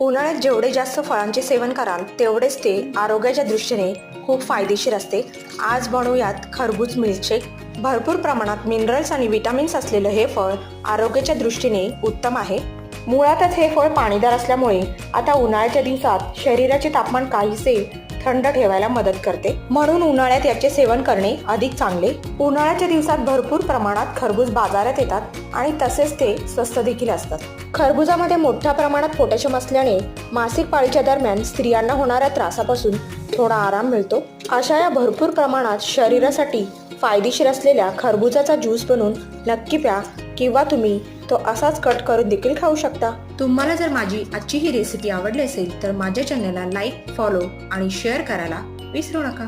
उन्हाळ्यात जेवढे जास्त फळांचे सेवन कराल तेवढेच ते आरोग्याच्या दृष्टीने खूप फायदेशीर असते. आज बनवूयात खरबूज मिल्कशेक. भरपूर प्रमाणात मिनरल्स आणि विटामिन्स असलेलं हे फळ आरोग्याच्या दृष्टीने उत्तम आहे. मुळातच हे फळ पाणीदार असल्यामुळे आता उन्हाळ्याच्या दिवसात शरीराचे तापमान काहीसे थंड ठेवायला मदत करते. म्हणून उन्हाळ्यात याचे सेवन करणे अधिक चांगले. उन्हाळ्याच्या दिवसात भरपूर प्रमाणात खरबूज बाजारात येतात आणि तसेच ते स्वस्त देखील असतात. खरबुजामध्ये मोठ्या प्रमाणात पोटॅशियम असल्याने मासिक पाळीच्या दरम्यान स्त्रियांना होणाऱ्या त्रासापासून थोडा आराम मिळतो. अशा या भरपूर प्रमाणात शरीरासाठी फायदेशीर असलेल्या खरबुजाचा ज्यूस बनवून नक्की प्या किंवा तुम्ही तो असाच कट करून देखील खाऊ शकता. तुम्हाला जर माझी आजची ही रेसिपी आवडली असेल तर माझ्या चॅनलला लाईक फॉलो आणि शेअर करायला विसरू नका.